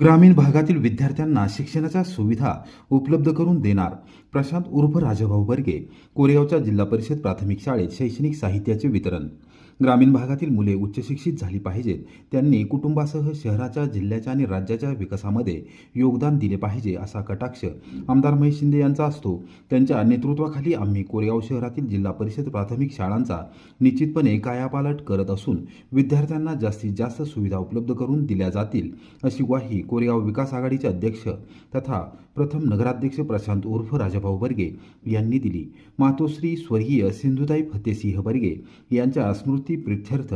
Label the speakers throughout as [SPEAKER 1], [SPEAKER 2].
[SPEAKER 1] ग्रामीण भागातील विद्यार्थ्यांना शिक्षणाच्या सुविधा उपलब्ध करून देणार प्रशांत उर्फ राजाभाऊ बर्गे कोरेगावच्या जिल्हा परिषद प्राथमिक शाळेत शैक्षणिक साहित्याचे वितरण ग्रामीण भागातील मुले उच्च शिक्षित झाली पाहिजेत. त्यांनी कुटुंबासह शहराच्या जिल्ह्याच्या आणि राज्याच्या विकासामध्ये योगदान दिले पाहिजे असा कटाक्ष आमदार महेश शिंदे यांचा असतो. त्यांच्या नेतृत्वाखाली आम्ही कोरेगाव शहरातील जिल्हा परिषद प्राथमिक शाळांचा निश्चितपणे कायापालट करत असून विद्यार्थ्यांना जास्तीत जास्त सुविधा उपलब्ध करून दिल्या जातील अशी ग्वाही कोरेगाव विकास आघाडीचे अध्यक्ष तथा प्रथम नगराध्यक्ष प्रशांत उर्फ राजाभाऊ बर्गे यांनी दिली. मातोश्री स्वर्गीय सिंधुताई फतेसिंह बर्गे यांच्या स्मृती प्रित्यर्थ.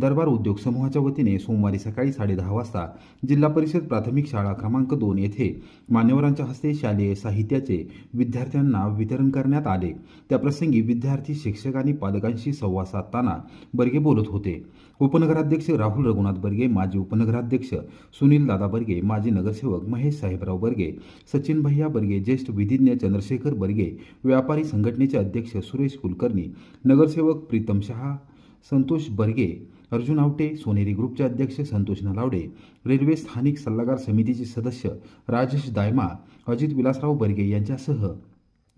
[SPEAKER 1] दरबार उद्योग समूहाच्या वतीने सोमवारी सकाळी साडेदहा वाजता जिल्हा परिषद प्राथमिक शाळा क्रमांक दोन येथे मान्यवरांच्या हस्ते शालेय साहित्याचे विद्यार्थ्यांना वितरण करण्यात आले. त्याप्रसंगी विद्यार्थी शिक्षक आणि पालकांशी संवाद साधताना बर्गे बोलत होते. उपनगराध्यक्ष राहुल रघुनाथ बर्गे माजी उपनगराध्यक्ष सुनील दादा बर्गे माजी नगरसेवक महेश साहेबराव बर्गे सचिन भैया बर्गे ज्येष्ठ विधिज्ञ चंद्रशेखर बर्गे व्यापारी संघटनेचे अध्यक्ष सुरेश कुलकर्णी नगरसेवक प्रीतम शहा संतोष बर्गे अर्जुन आवटे सोनेरी ग्रुपचे अध्यक्ष संतोष नलावडे रेल्वे स्थानिक सल्लागार समितीचे सदस्य राजेश दायमा अजित विलासराव बर्गे यांच्यासह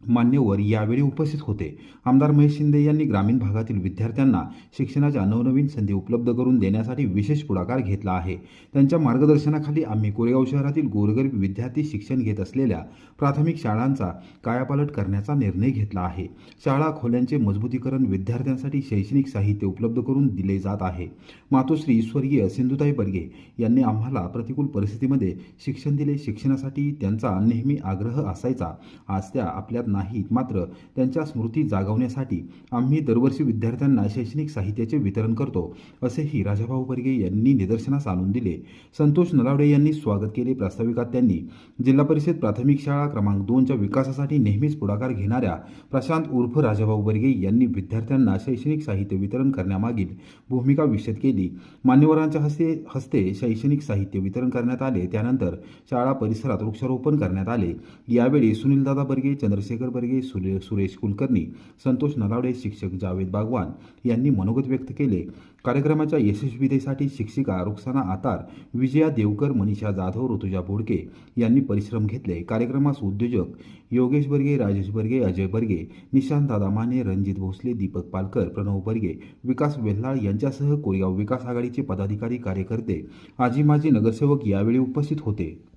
[SPEAKER 1] मान्यवर यावेळी उपस्थित होते. आमदार महेश शिंदे यांनी ग्रामीण भागातील विद्यार्थ्यांना शिक्षणाच्या नवनवीन संधी उपलब्ध करून देण्यासाठी विशेष पुढाकार घेतला आहे. त्यांच्या मार्गदर्शनाखाली आम्ही कोरेगाव शहरातील गोरगरीब विद्यार्थी शिक्षण घेत असलेल्या प्राथमिक शाळांचा कायापालट करण्याचा निर्णय घेतला आहे. शाळा खोल्यांचे मजबूतीकरण विद्यार्थ्यांसाठी शैक्षणिक साहित्य उपलब्ध करून दिले जात आहे. मातोश्री स्वर्गीय सिंधुताई बर्गे यांनी आम्हाला प्रतिकूल परिस्थितीमध्ये शिक्षण दिले. शिक्षणासाठी त्यांचा नेहमी आग्रह असायचा. आज त्या आपल्या नाहीत. मात्र त्यांच्या स्मृती जागवण्यासाठी आम्ही दरवर्षी विद्यार्थ्यांना शैक्षणिक साहित्याचे वितरण करतो असेही राजाभाऊ बर्गे यांनी निदर्शनास आणून दिले. संतोष नलावडे यांनी स्वागत केले. प्रास्ताविकात त्यांनी जिल्हा परिषद प्राथमिक शाळा क्रमांक दोनच्या विकासासाठी नेहमीच पुढाकार घेणाऱ्या प्रशांत उर्फ राजाभाऊ बर्गे यांनी विद्यार्थ्यांना शैक्षणिक साहित्य वितरण करण्यामागील भूमिका विशद केली. मान्यवरांच्या हस्ते हस्ते शैक्षणिक साहित्य वितरण करण्यात आले. त्यानंतर शाळा परिसरात वृक्षारोपण करण्यात आले. यावेळी सुनीलदादा बर्गे चंद्रशेखर बर्गे सुरे सुरेश कुलकर्णी संतोष नलावडे शिक्षक जावेद बागवान यांनी मनोगत व्यक्त केले. कार्यक्रमाच्या यशस्वीतेसाठी शिक्षिका रुक्साना आतार विजया देवकर मनीषा जाधव ऋतुजा बोडके यांनी परिश्रम घेतले. कार्यक्रमास उद्योजक योगेश बर्गे राजेश बर्गे अजय बर्गे निशांत दादा माने रणजित भोसले दीपक पालकर प्रणव बर्गे विकास वेल्हाळ यांच्यासह कोरेगाव विकास आघाडीचे पदाधिकारी कार्यकर्ते आजी माजी नगरसेवक यावेळी उपस्थित होते.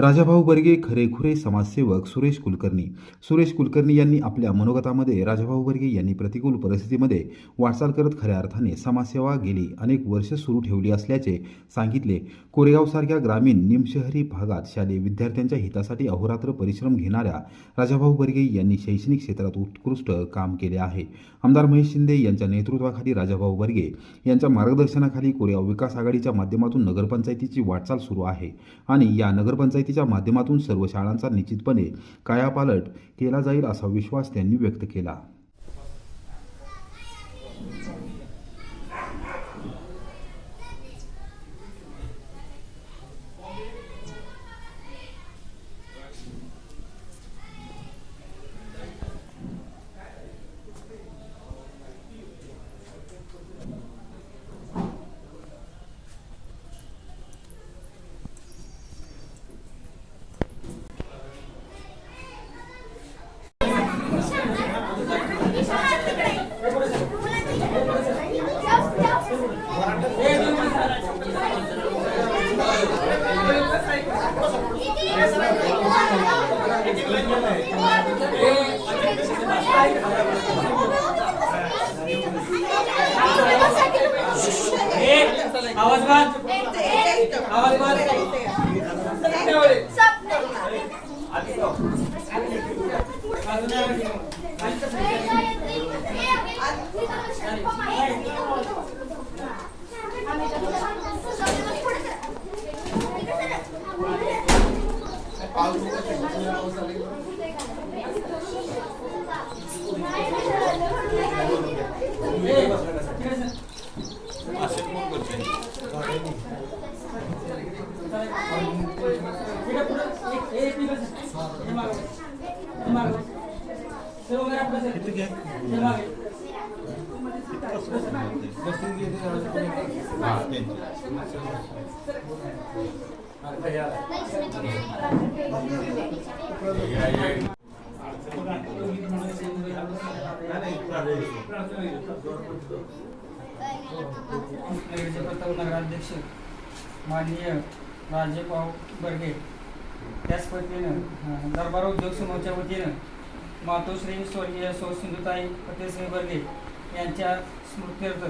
[SPEAKER 1] राजाभाऊ बर्गे खरेखुरे समाजसेवक सुरेश कुलकर्णी. सुरेश कुलकर्णी यांनी आपल्या मनोगतामध्ये राजाभाऊ बर्गे यांनी प्रतिकूल परिस्थितीमध्ये वाटचाल करत खऱ्या अर्थाने समाजसेवा गेली. अनेक वर्ष सुरू ठेवली असल्याचे सांगितले. कोरेगावसारख्या ग्रामीण निमशहरी भागात शालेय विद्यार्थ्यांच्या हितासाठी अहोरात्र परिश्रम घेणाऱ्या राजाभाऊ बर्गे यांनी शैक्षणिक क्षेत्रात उत्कृष्ट काम केले आहे. आमदार महेश शिंदे यांच्या नेतृत्वाखाली राजाभाऊ बर्गे यांच्या मार्गदर्शनाखाली कोरेगाव विकास आघाडीच्या माध्यमातून नगरपंचायतीची वाटचाल सुरू आहे आणि या नगरपंचायती नगरपंचायतीच्या माध्यमातून सर्व शाळांचा निश्चितपणे कायापालट केला जाईल असा विश्वास त्यांनी व्यक्त केला.
[SPEAKER 2] Gracias. नगराध्यक्ष माननीय राजेभाऊ बर्गे त्याच पद्धतीनं दरबार उद्योग समूहाच्या वतीनं मातोश्री स्वर्गीय सौ सिंधुताई फतेसिंह बर्गे यांच्या स्मृत्यर्थ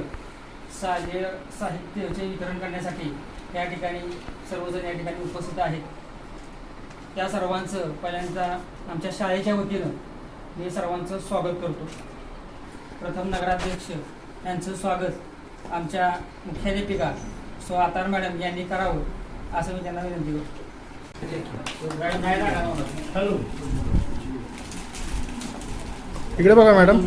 [SPEAKER 2] शालेय साहित्याचे वितरण करण्यासाठी या ठिकाणी सर्वजण या ठिकाणी उपस्थित आहेत. त्या सर्वांचं पहिल्यांदा आमच्या शाळेच्या वतीनं मी सर्वांचं स्वागत करतो. प्रथम नगराध्यक्ष यांचं स्वागत आमच्या मुख्याध्यापिका सो आतार मॅडम यांनी करावं असं मी त्यांना विनंती करतो. मला.
[SPEAKER 3] इकडे बघा मॅडम.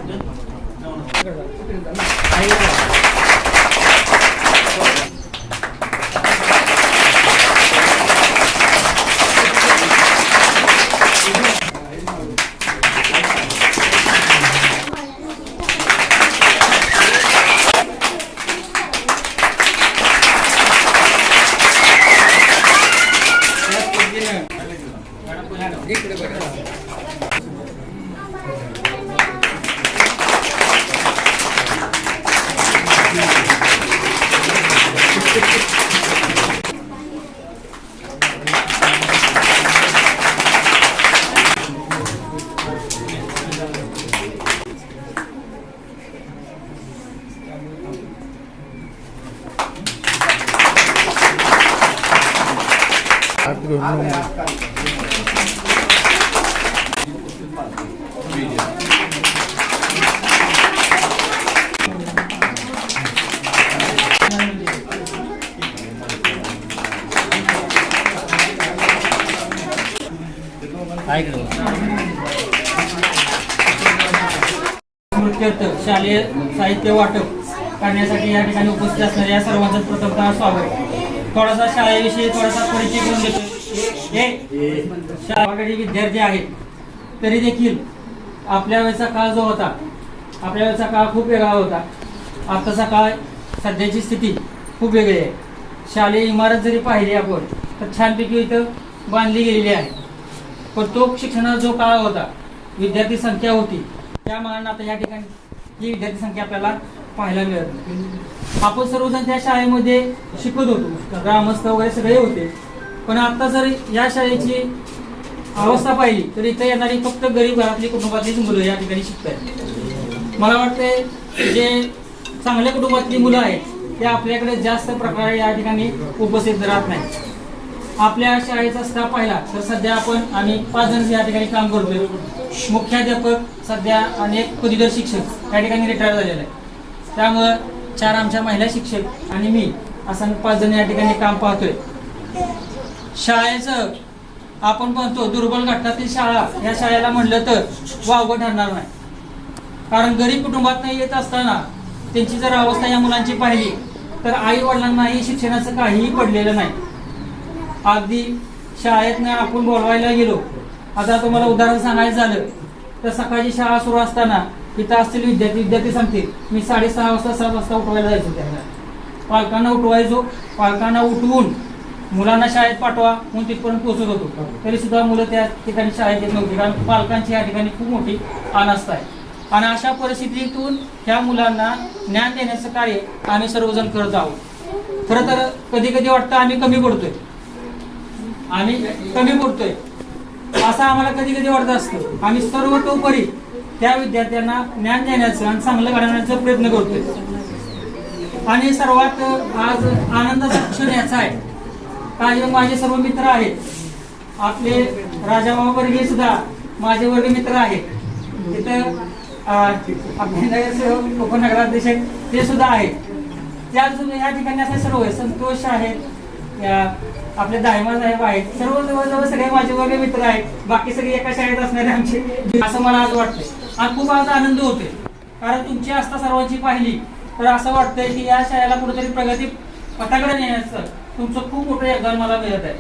[SPEAKER 2] स्मृत्यर्थ शालेय साहित्य वाटप करण्यासाठी या ठिकाणी उपस्थित असणाऱ्या या सर्वांचं प्रथमतः स्वागत. थोडासा शाळेविषयी थोडासा परिचय करून देतो. हे शाळेकडे विद्यार्थी आहेत. तरी देखील आपल्या वेळेचा काळ जो होता आपल्या वेळेचा काळ खूप वेगळा होता. आत्ताचा काळ सध्याची स्थिती खूप वेगळी आहे. शालेय इमारत जरी पाहिली आपण तर छानपैकी इथं बांधली गेलेली आहे. पण तो शिक्षणाचा जो काळ होता विद्यार्थी संख्या होती त्या मानानं आता या ठिकाणी ही विद्यार्थी संख्या आपल्याला पाहायला मिळत नाही. आपण सर्वजण त्या शाळेमध्ये शिकत होतो. ग्रामस्थ वगैरे सगळे होते. पण आता जर या शाळेची अवस्था पाहिली तर इथं येणारी फक्त गरीब घरातली कुटुंबातलीच मुलं या ठिकाणी शिकतात मला वाटतंय जे चांगल्या कुटुंबातली मुलं आहेत ते आपल्याकडे जास्त प्रकारे या ठिकाणी उपस्थित राहत नाही आपल्या शाळेचा स्टाफ पाहिला तर सध्या आपण आम्ही पाच जण या ठिकाणी काम करतोय म्हणजे मुख्याध्यापक सध्या आणि एक पदवीधर शिक्षक या ठिकाणी रिटायर झालेला आहे त्यामुळं चार आमच्या महिला शिक्षक आणि मी असं पाच जण या ठिकाणी काम पाहतोय. शाळेचं आपण म्हणतो दुर्बल घटकातील शाळा या शाळेला म्हणलं तर वावगं ठरणार नाही. कारण गरीब कुटुंबात येत असताना त्यांची जर अवस्था या मुलांची पाहिली तर आई वडिलांनाही शिक्षणाचं काहीही पडलेलं नाही. अगदी शाळेतनं आपण बोलवायला गेलो. आता तुम्हाला उदाहरण सांगायचं झालं तर सकाळची शाळा सुरू असताना इथं असतील विद्यार्थी विद्यार्थी सांगतील मी साडेसहा वाजता सात वाजता उठवायला जायचो त्यांना. पालकांना उठवायचो पालकांना उठवून मुलांना शाळेत पाठवा म्हणून तिथपर्यंत पोहोचत होतो. तरी सुद्धा मुलं त्या ठिकाणी शाळेत येत नव्हती कारण पालकांची या ठिकाणी खूप मोठी अनास्था आहे. आणि अशा परिस्थितीतून ह्या मुलांना ज्ञान देण्याचं कार्य आम्ही सर्वजण करत आहोत. खरं तर कधी कधी वाटतं आम्ही कमी पडतोय. आम्ही कमी पडतोय असं आम्हाला कधी कधी वाटत असतं. आम्ही सर्वतोपरी त्या विद्यार्थ्यांना ज्ञान देण्याचं आणि चांगलं घडवण्याचा प्रयत्न करतोय. आणि सर्वात आज आनंदाचा क्षण याचा आहे. का जे माझे सर्व मित्र आहेत. आपले राजाभाऊ वर्गीय सुद्धा माझे वर्ग मित्र आहेत. तिथं अं, उपनगराध्यक्ष ते सुद्धा आहेत. त्याच या ठिकाणी असे सर्व आहे संतोष आहेत या आपले दायमा साहेब आहेत. सर्व जवळजवळ सगळे माझे वर्ग मित्र आहेत. बाकी सगळे एका शाळेत असणारे आमचे. असं मला आज वाटतंय. आणि खूप आज आनंद होते कारण तुमची आस्था सर्वांची पाहिली. तर असं वाटतंय की या शाळेला कुठेतरी प्रगती पथाकडे नेण्याचं तुमचं खूप मोठं योगदान मला मिळत आहे.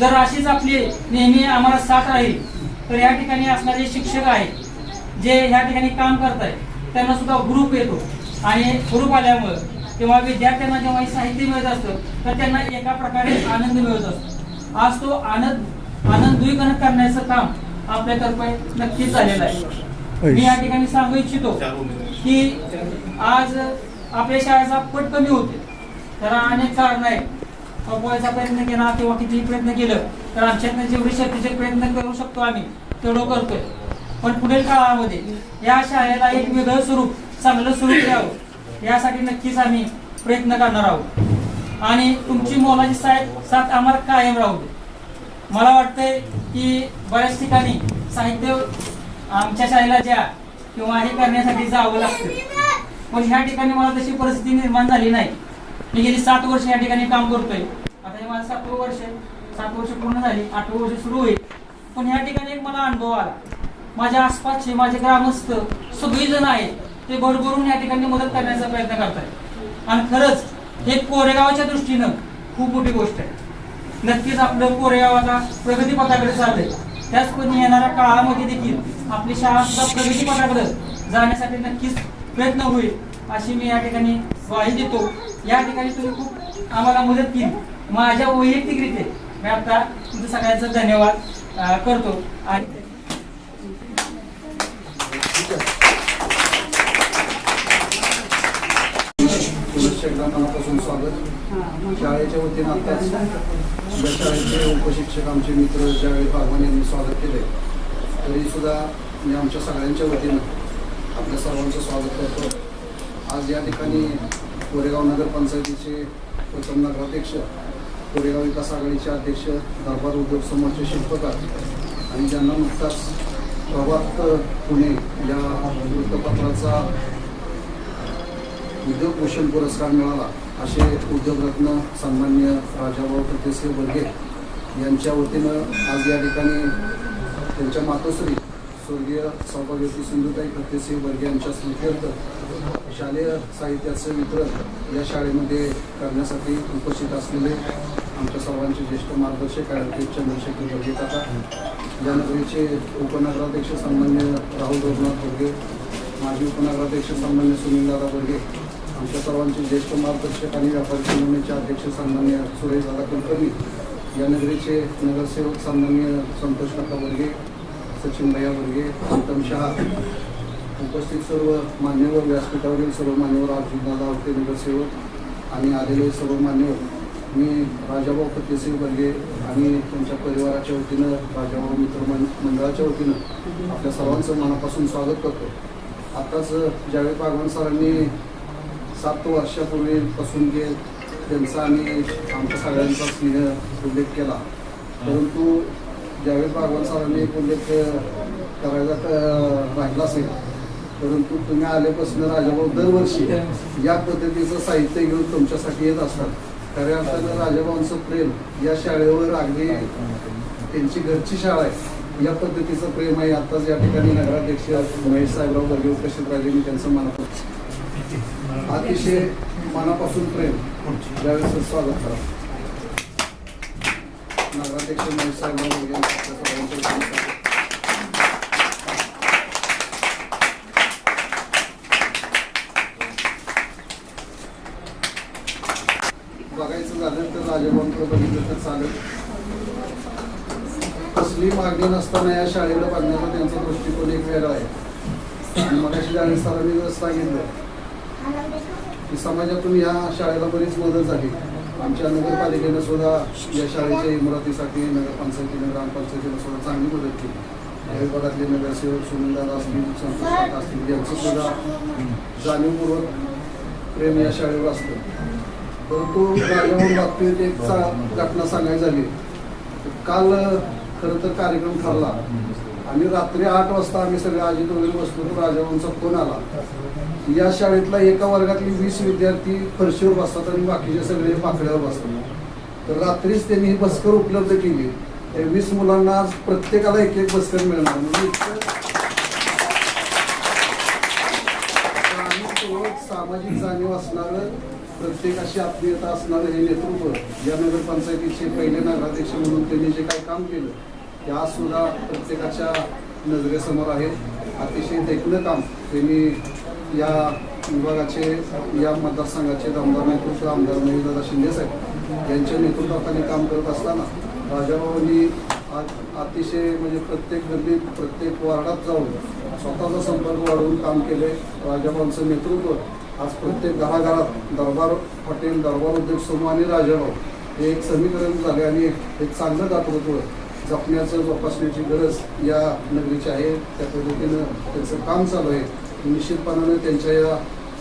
[SPEAKER 2] जर अशीच आपली नेहमी आम्हाला साथ राहील तर या ठिकाणी असणारे शिक्षक आहेत जे ह्या ठिकाणी काम करत आहेत त्यांना सुद्धा ग्रुप येतो. आणि ग्रुप आल्यामुळं किंवा विद्यार्थ्यांना जेव्हा साहित्य मिळत असतं तर त्यांना एका प्रकारे आनंद मिळत असतो. आज तो आनंद आनंद करण्याचं काम आपल्यातर्फे नक्कीच झालेलं आहे. मी या ठिकाणी सांगू इच्छितो की आज आपल्या शाळेचा पट कमी होते त्याला अनेक कारण आहे अपोवायचा प्रयत्न केला किंवा कितीही प्रयत्न केलं तर आमच्यातनं जेवढे शक्तीचे प्रयत्न करू शकतो आम्ही तेवढं करतोय. पण पुढील काळामध्ये या शाळेला एक वेगळं स्वरूप चांगलं स्वरूप द्यावं यासाठी नक्कीच आम्ही प्रयत्न करणार आहोत. आणि तुमची मोलाची साहेब साथ आम्हाला कायम राहू दे. मला वाटतंय की बऱ्याच ठिकाणी साहित्य आमच्या शाळेला ज्या किंवा हे करण्यासाठी जावं लागतं. पण ह्या ठिकाणी मला तशी परिस्थिती निर्माण झाली नाही. मी गेली सात वर्ष या ठिकाणी काम करतोय. आता हे माझं सातवं वर्ष सात वर्ष पूर्ण झाली. आठवं वर्ष सुरू होईल. पण ह्या ठिकाणी एक मला अनुभव आला. माझ्या आसपासचे माझे ग्रामस्थ सगळी जण आहेत. ते भरभरून या ठिकाणी मदत करण्याचा प्रयत्न करतायत. आणि खरंच हे कोरेगावच्या दृष्टीनं खूप मोठी गोष्ट आहे. नक्कीच आपलं कोरेगावाला प्रगतीपथाकडे चाललंय. त्याचप्रमाणे येणाऱ्या काळामध्ये देखील आपली शाळा सुद्धा प्रगतीपथाकडे जाण्यासाठी नक्कीच प्रयत्न होईल अशी मी या ठिकाणी ग्वाही देतो. या ठिकाणी तुम्ही खूप आम्हाला मदत केली. माझ्या वैयक्तिकरित्या मी आता तुमचं सगळ्यांचा धन्यवाद करतो. आणि
[SPEAKER 4] एकदा मनापासून स्वागत शाळेच्या वतीनं आत्ताच शाळेचे उपशिक्षक आमचे मित्र ज्यावेळी बागवान यांनी स्वागत केले तरी सुद्धा मी आमच्या सगळ्यांच्या वतीनं आपल्या सर्वांचं स्वागत करतो. आज या ठिकाणी कोरेगाव नगर पंचायतीचे प्रथम नगराध्यक्ष कोरेगाव विकास आघाडीचे अध्यक्ष दरबार उद्योग समूहाचे शिल्पकार आणि ज्यांना नुकताच प्रभात पुणे या वृत्तपत्राचा उद्योग भूषण पुरस्कार मिळाला. असे उद्योगरत्न सन्मान्य राजाभाऊ प्रतेसिंह बर्गे यांच्या वतीनं आज या ठिकाणी त्यांच्या मातोश्री स्वर्गीय सौभाग्यवती सिंधुताई प्रतेसिंह बर्गे यांच्या स्मृत्यर्थ शालेय साहित्याचं वितरण या शाळेमध्ये करण्यासाठी उपस्थित असलेले आमच्या सर्वांचे ज्येष्ठ मार्गदर्शक ॲडव्होकेट चंद्रशेखर बर्गे काका या नगरीचे उपनगराध्यक्ष सन्मान्य राहुल रघुनाथ बर्गे माजी उपनगराध्यक्ष सन्मान्य सुनीलदादा बर्गे आमच्या सर्वांचे ज्येष्ठ मार्गदर्शक आणि व्यापारी संघटनेचे अध्यक्ष सन्मान्य सुरेशदादा कुलकर्णी या नगरीचे नगरसेवक सन्मान्य संतोष काका वर्गे सचिन भैया वर्गे उत्तम शहा उपस्थित सर्व मान्यवर व्यासपीठावरील सर्व मान्यवर अर्जुनदादा आवटे नगरसेवक आणि आलेले सर्व मान्यवर. मी राजाभाऊ फतेसिंग बर्गे आणि त्यांच्या परिवाराच्या वतीनं राजाभाऊ मित्र मंडळाच्या वतीनं आपल्या सर्वांचं मनापासून स्वागत करतो. आत्ताच ज्यावेळी पागवान सरांनी सात वर्षापूर्वीपासून जे त्यांचा आणि आमच्या सगळ्यांचा स्नेह उल्लेख केला. परंतु ज्यावेळी बागवान सरांनी एक उल्लेख करायचा राहिला असेल परंतु तुम्ही आल्यापासून राजाभाऊ दरवर्षी या पद्धतीचं साहित्य घेऊन तुमच्यासाठी येत असतात. खऱ्या अर्थानं राजाभाऊंचं प्रेम या शाळेवर अगदी त्यांची घरची शाळा आहे. या पद्धतीचं प्रेम आहे. आत्ताच या ठिकाणी नगराध्यक्ष महेश साहेबराव बर्गे उपस्थित राहिले मी त्यांचं मनापासून अतिशय मनापासून प्रेम. ज्यावेळेस स्वागत करा नगराध्यक्ष महेश बघायचं झालं तर राजभवनकडे बघितलं तर चालेल. कसली मागणी नसताना या शाळेला बघण्याचा त्यांचा दृष्टिकोन एक वेगळा आहे. मग अशी जाणीव सरांनी सांगितलं की समाजातून या शाळेला बरीच मदत झाली. आमच्या नगरपालिकेनं सुद्धा या शाळेच्या इमारतीसाठी नगरपंचायतीनं ग्रामपंचायतीनं सुद्धा चांगली मदत केली. या विभागातले नगरसेवक सुनीलदादा असतील संतोष असतील यांचं सुद्धा जाणीवपूर्वक प्रेम या शाळेवर असतं. परंतु राजाभाऊ बाबतीत एक चा- घटना सांगायची झाली. काल खरं तर कार्यक्रम ठरला. आणि रात्री आठ वाजता आम्ही सगळे आजी वगैरे बसलो तर फोन आला. या शाळेतला एका वर्गातली वीस विद्यार्थी फरशीवर बसतात आणि बाकीचे सगळे पाकड्यावर बसतात. तर रात्रीच त्यांनी ही बसकर उपलब्ध केली. त्या वीस मुलांना आज प्रत्येकाला एक एक बसकर मिळणार. म्हणजे सामाजिक जाणीव असणारं प्रत्येकाशी आत्मीयता असणारं हे नेतृत्व या नगरपंचायतीचे पहिले नगराध्यक्ष म्हणून त्यांनी जे काही काम केलं ते आज सुद्धा प्रत्येकाच्या नजरेसमोर आहे. अतिशय देखणं काम त्यांनी या विभागाचे या मतदारसंघाचे आमदार नेतृत्व आमदार दादा शिंदे साहेब यांच्या नेतृत्वाखाली काम करत असताना राजाभाऊंनी अतिशय म्हणजे प्रत्येक गल्लीत प्रत्येक वार्डात जाऊन स्वतःचा संपर्क वाढवून काम केले राजाभाऊंचं नेतृत्व. आज प्रत्येक घराघरात दरबार हॉटेल दरबार उद्योग समूह आणि राजाभाऊ हे एक समीकरण झाले आणि एक एक चांगलं दातृत्व जपण्याचं जोपासण्याची गरज या नगरीची आहे. त्या पद्धतीनं त्यांचं काम चालू आहे. निश्चितपणाने त्यांच्या या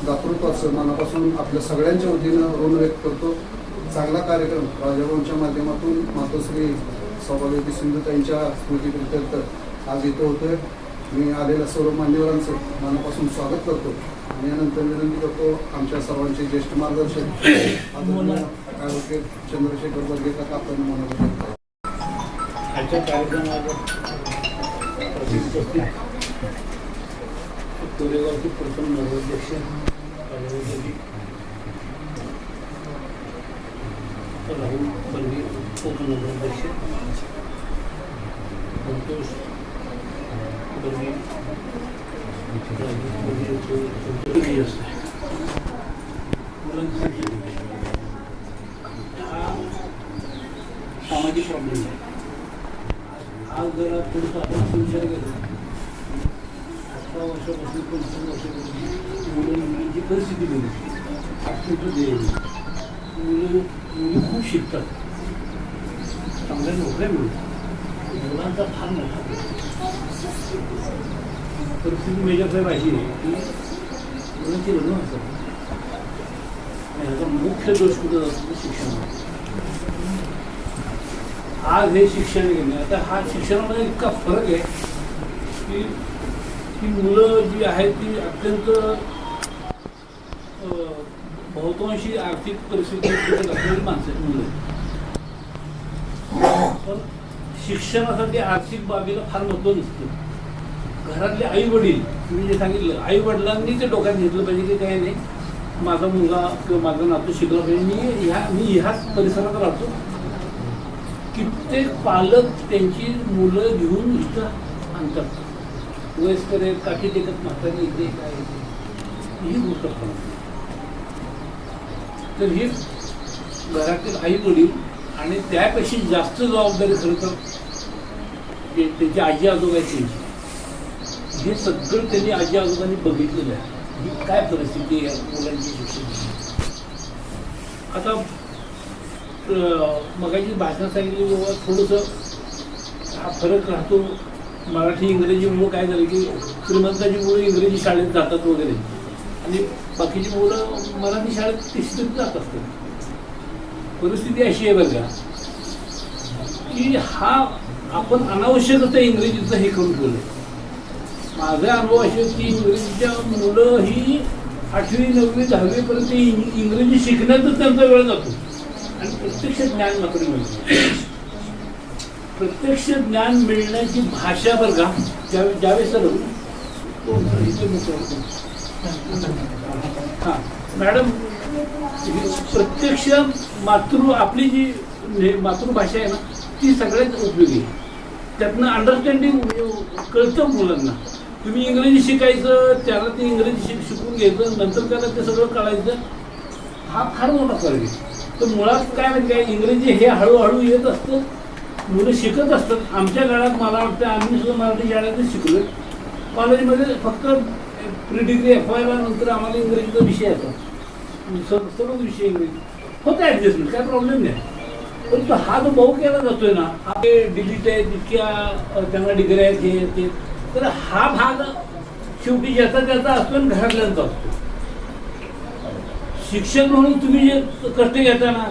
[SPEAKER 4] दातृत्वाचं मनापासून आपल्या सगळ्यांच्या वतीनं ऋण व्यक्त करतो. चांगला कार्यक्रम राजाभाऊंच्या माध्यमातून मातोश्री सौभाग्यवती सिंधुताईंच्या स्मृतीप्रित्यर्थ आज इथं होतोय. मी आलेल्या सर्व मान्यवरांचं मनापासून स्वागत करतो. आणि यानंतर विनंती करतो आमच्या सर्वांचे ज्येष्ठ मार्गदर्शक आरोग्य ॲडव्होकेट चंद्रशेखर बर्गे आपण मनोरंजन करतो.
[SPEAKER 5] आजच्या कार्यक्रमाला उपस्थित कोरेगावचे प्रथम नगराध्यक्ष राहुल पंडित उपनगराध्यक्ष संतोष बर्गे हा सामाजिक प्रॉब्लेम आहे. आज जरा थोडंसं आपण विचार केला. वर्षापासून पंचवीस वर्षापासून मुलं मुलींची परिस्थिती बघितली अत्यंत ध्येय मुलं मुली खूप शिकतात चांगल्या नोकऱ्या मिळतात मुलांचा फार मोठा परिस्थिती मेजर साहेब अशी आहे की मुलांची लग्न असतात आणि ह्याचा मुख्य दोष कुठं असतो शिक्षण आज हे शिक्षण घेणे आता हा शिक्षणामध्ये इतका फरक आहे की ती मुलं जी आहेत ती अत्यंत बहुतांशी आर्थिक परिस्थिती असलेली माणसं आहेत मुलं पण शिक्षणासाठी आर्थिक बाबीला फार महत्त्व नसतं. घरातले आई वडील मी जे सांगितलं आई वडिलांनी ते डोक्यात घेतलं पाहिजे की काही नाही माझा मुलगा किंवा माझा नातू शिकला पाहिजे. मी ह्या मी ह्याच परिसरात राहतो. कित्येक पालक त्यांची मुलं घेऊन इथं आणतात. वयस्कर आहेत काठी टेकत म्हातारी येते काय येते ही गोष्ट तर हे घरातील आई वडील आणि त्यापेक्षा जास्त जबाबदारी खरं तर त्याची आजी आजोबा त्यांची. हे सगळं त्यांनी आजी आजोबांनी बघितलेलं आहे. ही काय परिस्थिती आहे मुलांची शिक्षण आता मगाची भाषा सांगितली बाबा थोडंसं हा फरक राहतो. मराठी इंग्रजी मुलं काय झालं की श्रीमंताची मुलं इंग्रजी शाळेत जातात वगैरे. आणि बाकीची मुलं मराठी शाळेत तिसरीत जात असतात. परिस्थिती अशी आहे बघा की हा आपण अनावश्यकच इंग्रजीचं हे करून ठेवलं माझा अनुभव असे की इंग्रजीच्या मुलं ही आठवी नववी दहावीपर्यंत इंग- इंग्रजी शिकण्यातच त्यांचा वेळ जातो. आणि प्रत्यक्ष ज्ञान मात्र मिळतं. प्रत्यक्ष ज्ञान मिळण्याची भाषा बरं का ज्या ज्यावेळेस तो हो, हां मॅडम प्रत्यक्ष मातृ आपली जी मातृभाषा आहे ना ती सगळ्यात उपयोगी आहे. त्यातनं अंडरस्टँडिंग म्हणजे कळतं मुलांना. तुम्ही इंग्रजी शिकायचं त्याला ते इंग्रजी शिक शिकून घ्यायचं नंतर त्याला ते सगळं कळायचं हा फार मोठा फरक आहे. तर मुळात काय म्हणजे काय इंग्रजी हे हळूहळू येत असतं मुलं शिकत असतात. आमच्या काळात मला वाटतं आम्ही सुद्धा मराठी शाळेतच शिकलो कॉलेजमध्ये फक्त प्री डिग्री एफ वायला नंतर आम्हाला इंग्रजीचा विषय येतो सर्व सर्वच विषय इंग्रजी. होता ॲडजस्टमेंट काय प्रॉब्लेम नाही. परंतु हा जो भाऊ केला जातोय ना हा डिजिट आहे आहेत इतक्या त्यांना डिग्री आहेत हे ते. तर हा भाग शेवटी ज्याचा त्याचा असतो आणि घरातल्यांचा असतो. शिक्षक म्हणून तुम्ही जे कष्ट घेता ना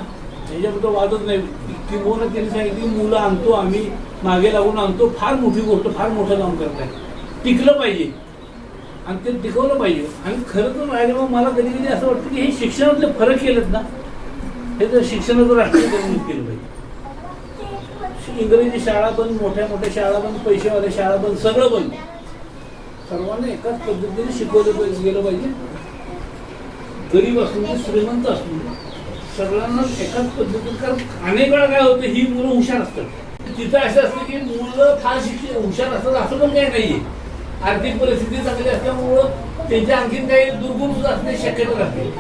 [SPEAKER 5] ह्याच्याबद्दल वादच नाही. किंवा त्यांनी सांगितली मुलं आणतो आम्ही मागे लागून आणतो. फार मोठी गोष्ट फार मोठं काम करताय टिकलं पाहिजे. आणि ते टिकवलं पाहिजे. आणि खरं तर राहिलं मग मला कधी कधी असं वाटतं की हे शिक्षणातले फरक केलेत ना. हे तर शिक्षणाचं राष्ट्रीयकरण केलं पाहिजे. इंग्रजी शाळा बंद मोठ्या मोठ्या शाळा बंद पैसेवाल्या शाळा बंद सगळं बंद. सर्वांना एकाच पद्धतीने शिकवलं पाहिजे गेलं पाहिजे. गरीब असून श्रीमंत असून दे. सगळ्यांना एकाच पद्धतीत कारण अनेक वेळा काय होतं ही मुलं हुशार असतात. तिथं असं असतं की मुलं फार शिक्षण हुशार असतात असं पण काही नाहीये. आर्थिक परिस्थिती चांगली असल्यामुळं त्यांच्या आणखीन काही दुर्गुण सुद्धा असण्याची शक्यता राहते.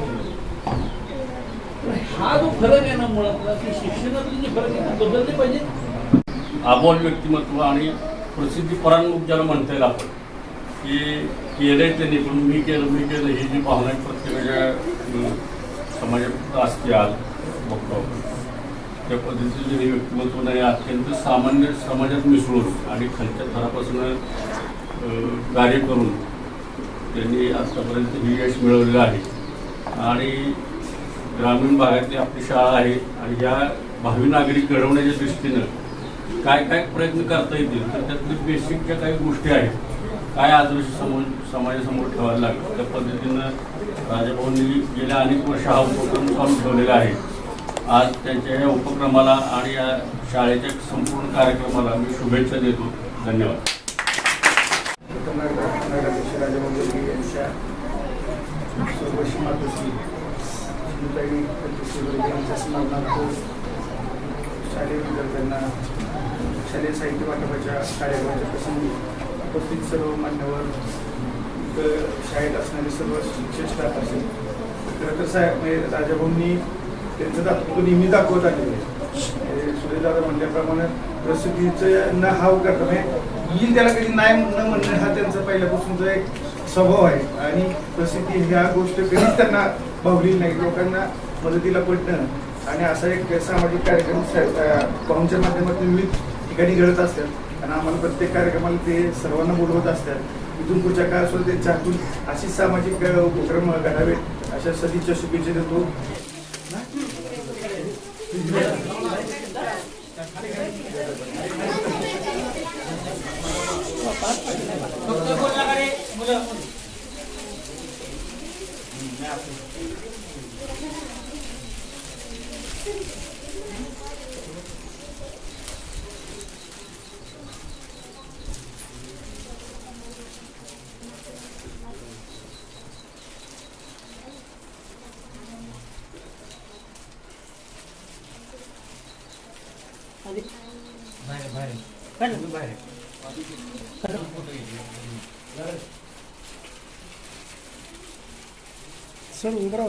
[SPEAKER 5] हा जो फरक आहे ना मुळातला की शिक्षणातून जे फरक आहे ते बदलले पाहिजे
[SPEAKER 6] आबोल व्यक्तिमत्व आणि प्रसिद्धी परांमुख ज्याला म्हणता येईल आपण की केलंय त्यांनी पण मी केलं मी केलं ही जी भावना आहे प्रत्येकाच्या समाजात असते आज बघतो. त्या पद्धतीचं जे व्यक्तिमत्व नाही अत्यंत सामान्य समाजात मिसळून आणि खालच्या थरापासून कार्य करून त्यांनी आत्तापर्यंत ही यश मिळवलेलं आहे. आणि ग्रामीण भागातली आपली शाळा आहे आणि या भावी नागरिक घडवण्याच्या दृष्टीनं काय काय प्रयत्न करता येतील? तर त्यातली बेसिक ज्या काही गोष्टी आहेत काय आदर्श समोर समाजासमोर ठेवायला लागेल त्या पद्धतीनं राजाभाऊंनी गेल्या अनेक वर्ष हा उपक्रम चालू ठेवलेला आहे. आज त्यांच्या या उपक्रमाला आणि या शाळेच्या संपूर्ण कार्यक्रमाला मी शुभेच्छा देतो. धन्यवाद.
[SPEAKER 7] यांच्या शालेय विद्यार्थ्यांना शालेय साहित्य वाटपाच्या कार्यक्रमाच्या प्रसंगी उपस्थित सर्व मान्यवर शाळेत असणारे सर्व शिक्षक स्टाफ असेल खरं तर साहेब म्हणजे राजाभाऊंनी त्यांचं दाखवतो नेहमी दाखवत आलेलं आहे. म्हणजे सुरेशदादा म्हटल्याप्रमाणे प्रसिद्धीचं न हाव करता म्हणजे येईल त्याला कधी नाही न म्हणणं हा त्यांचा पहिल्यापासूनचा एक स्वभाव आहे. आणि प्रसिद्धी ह्या गोष्ट कधीच त्यांना भावली नाही लोकांना मदतीला पडणं आणि असा एक सामाजिक कार्यक्रम पाहुणच्या माध्यमातून विविध ठिकाणी घडत असतात. आणि आम्हाला प्रत्येक कार्यक्रमाला ते सर्वांना बोलवत असतात. इथून पुढच्या काळ सुद्धा त्यांच्या हातून अशीच सामाजिक उपक्रम घडावेत अशा सदिच्छा शुभेच्छा देतो.
[SPEAKER 2] फक्त बोलणारे मुलं?
[SPEAKER 3] सर उभं राहा